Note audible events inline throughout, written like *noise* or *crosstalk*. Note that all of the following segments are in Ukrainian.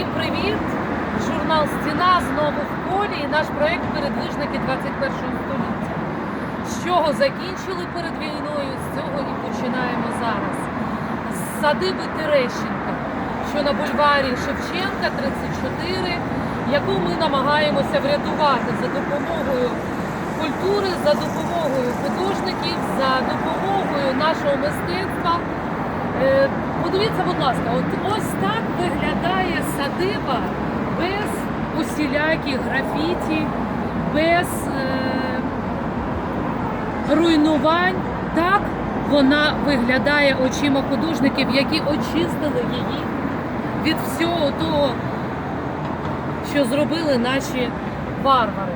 Всім привіт! Журнал Стіна знову в полі і наш проект Передвижники 21 століття. З чого закінчили перед війною, з цього і починаємо зараз. З садиби Терещенка, що на бульварі Шевченка 34, яку ми намагаємося врятувати за допомогою культури, за допомогою художників, за допомогою нашого мистецтва. Е, Подивіться, будь ласка, от ось так виглядає садиба без усіляких графіті, без е, руйнувань. Так вона виглядає очима художників, які очистили її від всього того, що зробили наші варвари.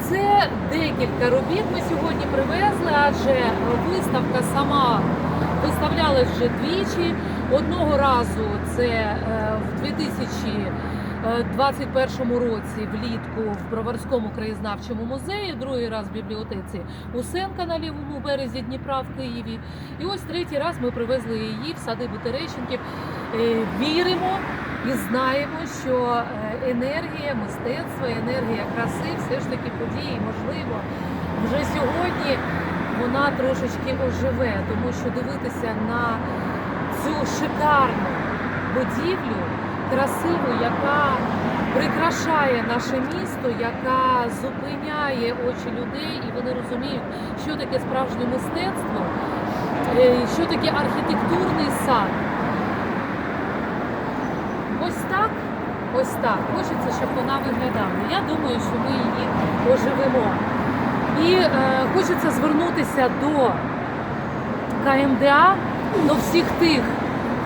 Це декілька робіт ми сьогодні привезли, адже виставка сама виставлялась вже двічі. Одного разу це е, в 2021 році влітку в Броварському краєзнавчому музеї, другий раз в бібліотеці Усенка на лівому березі Дніпра в Києві. І ось третій раз ми привезли її в садибу Терещенків. Е, Віримо і знаємо, що е, енергія мистецтва, енергія краси, все ж таки події, можливо, вже сьогодні вона трошечки оживе, тому що дивитися на цю шикарну будівлю, красиву, яка прикрашає наше місто, яка зупиняє очі людей, і вони розуміють, що таке справжнє мистецтво, е, що таке архітектурний сад. Ось так, ось так. Хочеться, щоб вона виглядала. Я думаю, що ми її оживемо. І е, хочеться звернутися до КМДА, до всіх тих,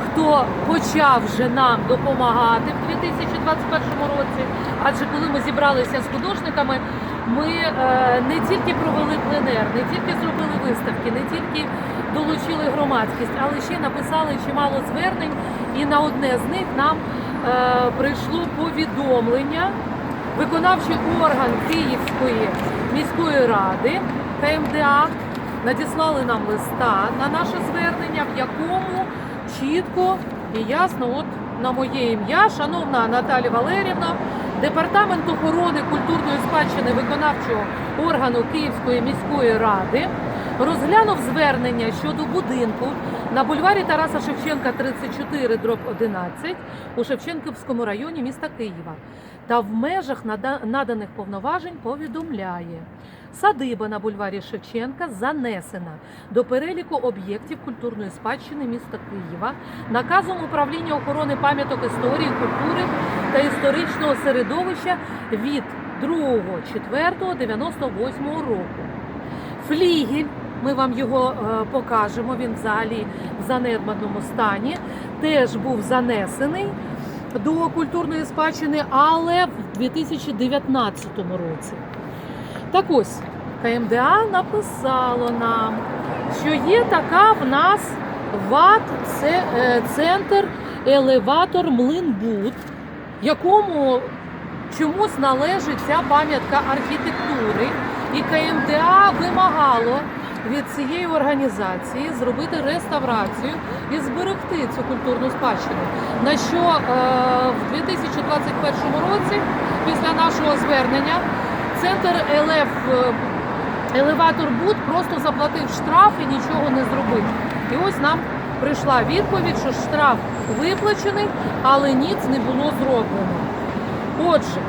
хто почав вже нам допомагати в 2021 році. Адже коли ми зібралися з художниками, ми е, не тільки провели пленер, не тільки зробили виставки, не тільки долучили громадськість, але ще написали чимало звернень, і на одне з них нам е, прийшло повідомлення. Виконавчий орган Київської міської ради КМДА надіслали нам листа на наше звернення, в якому чітко і ясно, от на моє ім'я, шановна Наталія Валерівна, департамент охорони культурної спадщини виконавчого органу Київської міської ради розглянув звернення щодо будинку на бульварі Тараса Шевченка 34 дроб 11 у Шевченківському районі міста Києва та в межах наданих повноважень повідомляє. Садиба на бульварі Шевченка занесена до переліку об'єктів культурної спадщини міста Києва наказом управління охорони пам'яток історії, культури та історичного середовища від 2.4.98 року. Флігель, ми вам його е, покажемо, він взагалі в занедбаному стані, теж був занесений до культурної спадщини, але в 2019 році. Так ось, КМДА написало нам, що є така в нас ВАТ, це е, центр елеватор Млинбуд, якому чомусь належить ця пам'ятка архітектури, і КМДА вимагало від цієї організації зробити реставрацію і зберегти цю культурну спадщину. На що е, в 2021 році, після нашого звернення, центр ЕЛЕФ е, елеватор Буд просто заплатив штраф і нічого не зробив. І ось нам прийшла відповідь, що штраф виплачений, але ніц не було зроблено. Отже,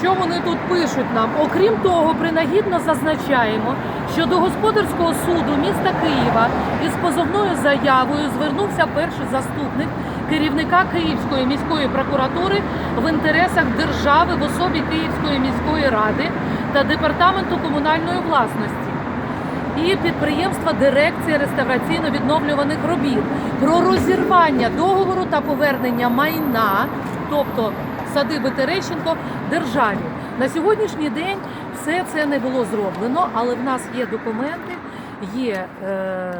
що вони тут пишуть нам? Окрім того, принагідно зазначаємо, що до господарського суду міста Києва із позовною заявою звернувся перший заступник керівника Київської міської прокуратури в інтересах держави в особі Київської міської ради та департаменту комунальної власності. І підприємства Дирекція реставраційно-відновлюваних робіт про розірвання договору та повернення майна, тобто садиби Терещенко, державі. На сьогоднішній день все це не було зроблено, але в нас є документи, є е,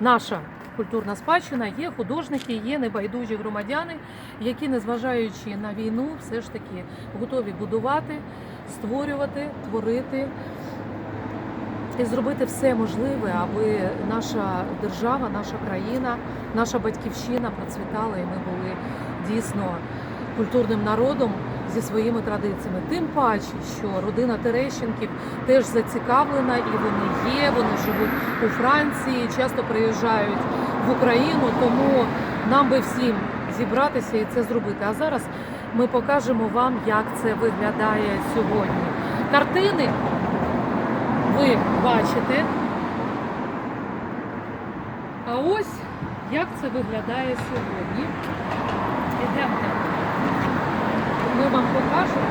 наша культурна спадщина, є художники, є небайдужі громадяни, які, незважаючи на війну, все ж таки готові будувати, створювати, творити і зробити все можливе, аби наша держава, наша країна, наша батьківщина процвітала, і ми були дійсно культурним народом зі своїми традиціями. Тим паче, що родина Терещенків теж зацікавлена, і вони є. Вони живуть у Франції, часто приїжджають в Україну. Тому нам би всім зібратися і це зробити. А зараз ми покажемо вам, як це виглядає сьогодні. Картини ви бачите. А ось як це виглядає сьогодні. Ідемте. Ми вам покажемо.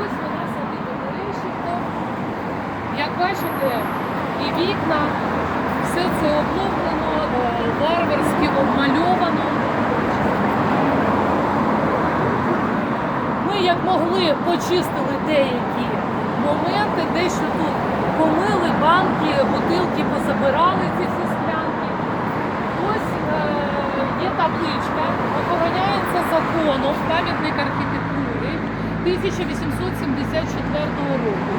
Ось вона садиба Терещенко. Як бачите, і вікна, все це облоплено, е, варварськи обмальовано. Ми як могли почистили деякі моменти, дещо тут помили банки, бутилки позабирали ці всі склянки. Ось е, є табличка, охороняється законом пам'ятник архітектури 1874 року.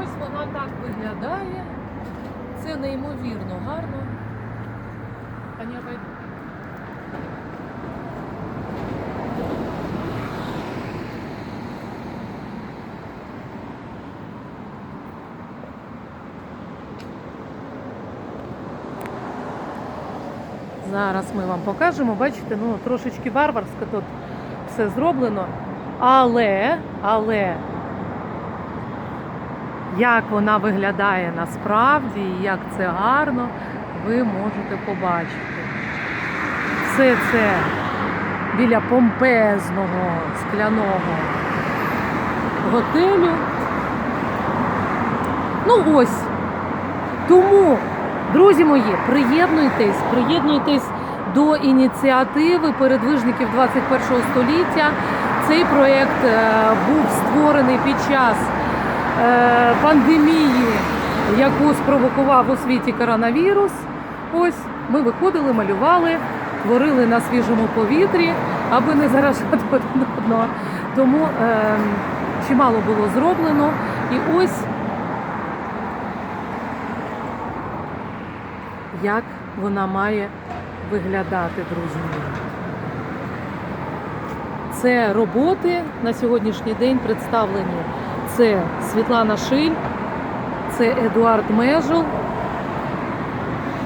Ось вона так виглядає. Це неймовірно гарно. Аня, пойду. Зараз ми вам покажемо. Бачите, ну трошечки варварсько тут все зроблено. Але, але як вона виглядає насправді і як це гарно, ви можете побачити. Все це біля помпезного скляного готелю. Ну ось. Тому, друзі мої, приєднуйтесь, приєднуйтесь до ініціативи передвижників 21 століття. Цей проєкт е, був створений під час е, пандемії, яку спровокував у світі коронавірус. Ось ми виходили, малювали, творили на свіжому повітрі, аби не заражати *laughs* одного. Тому е, чимало було зроблено. І ось як вона має виглядати, друзі. Це роботи на сьогоднішній день представлені. Це Світлана Шиль, це Едуард Межул,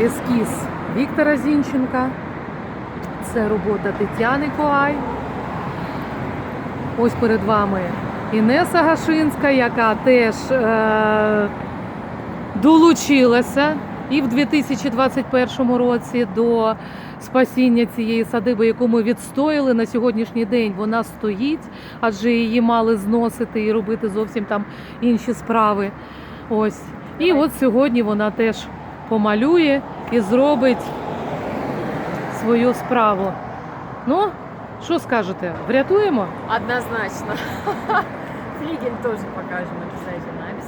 ескіз Віктора Зінченка, це робота Тетяни Коай. Ось перед вами Інеса Гашинська, яка теж е- долучилася і в 2021 році до спасіння цієї садиби, яку ми відстояли на сьогоднішній день. Вона стоїть, адже її мали зносити і робити зовсім там інші справи. Ось. І от сьогодні вона теж помалює і зробить свою справу. Ну, що скажете, врятуємо? Однозначно. *laughs* Флигель тоже покажем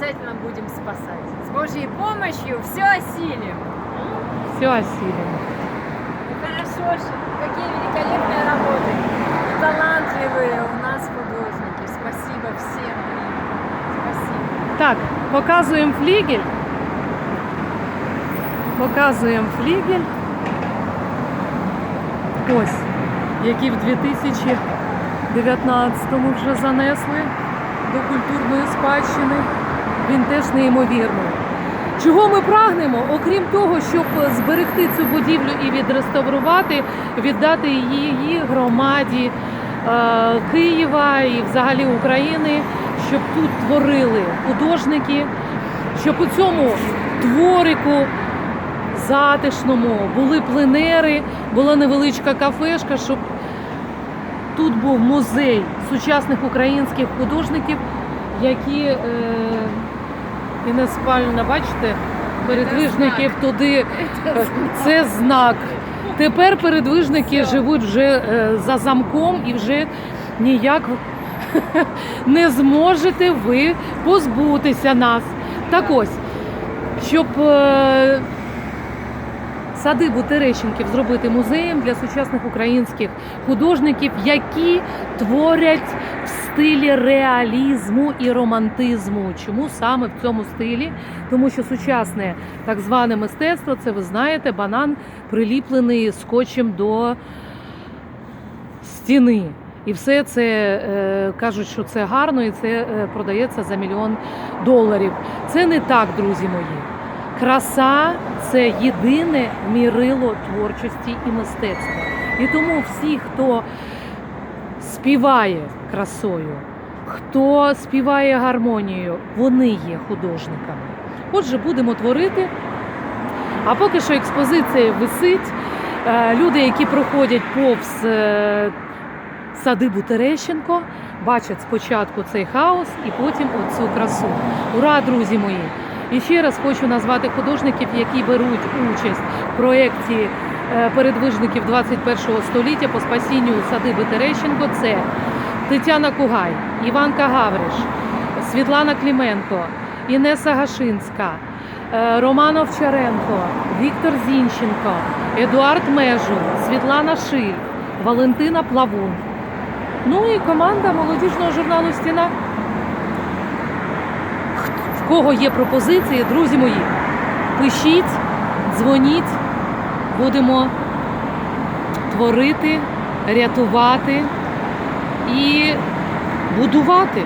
обязательно. Обязательно будем спасать. С Божьей помощью все осилим. Все осілимо. Хорошо же. Какие великолепные работы. И талантливые у нас художники. Спасибо всем. Спасибо. Так, показуємо флігель. Показуємо флігель. Ось, який в 2019-му вже занесли до культурної спадщини. Він теж неймовірний. Чого ми прагнемо, окрім того, щоб зберегти цю будівлю і відреставрувати, віддати її громаді е, Києва і взагалі України, щоб тут творили художники, щоб у цьому дворику затишному були пленери, була невеличка кафешка, щоб тут був музей сучасних українських художників, які е, і не спально, бачите, передвижників туди. *laughs* Це знак. Тепер передвижники живуть вже е, за замком і вже ніяк *laughs* не зможете ви позбутися нас. Так ось, щоб е, садибу Терещенків зробити музеєм для сучасних українських художників, які творять стилі реалізму і романтизму. Чому саме в цьому стилі? Тому що сучасне так зване мистецтво, це ви знаєте, банан приліплений скотчем до стіни. І все це е, кажуть, що це гарно, і це е, продається за мільйон доларів. Це не так, друзі мої. Краса це єдине мірило творчості і мистецтва. І тому всі, хто співає красою, хто співає гармонією, вони є художниками. Отже, будемо творити. А поки що експозиція висить. Е, Люди, які проходять повз е, садибу Терещенко, бачать спочатку цей хаос і потім оцю красу. Ура, друзі мої! І ще раз хочу назвати художників, які беруть участь в проєкті передвижників 21-го століття по спасінню садиби Терещенко. Це Тетяна Кугай, Іванка Гавриш, Світлана Кліменко, Інеса Гашинська, е, Роман Овчаренко, Віктор Зінченко, Едуард Межу, Світлана Шиль, Валентина Плавун. Ну і команда молодіжного журналу Стіна. В кого є пропозиції, друзі мої, пишіть, дзвоніть, будемо творити, рятувати і будувати.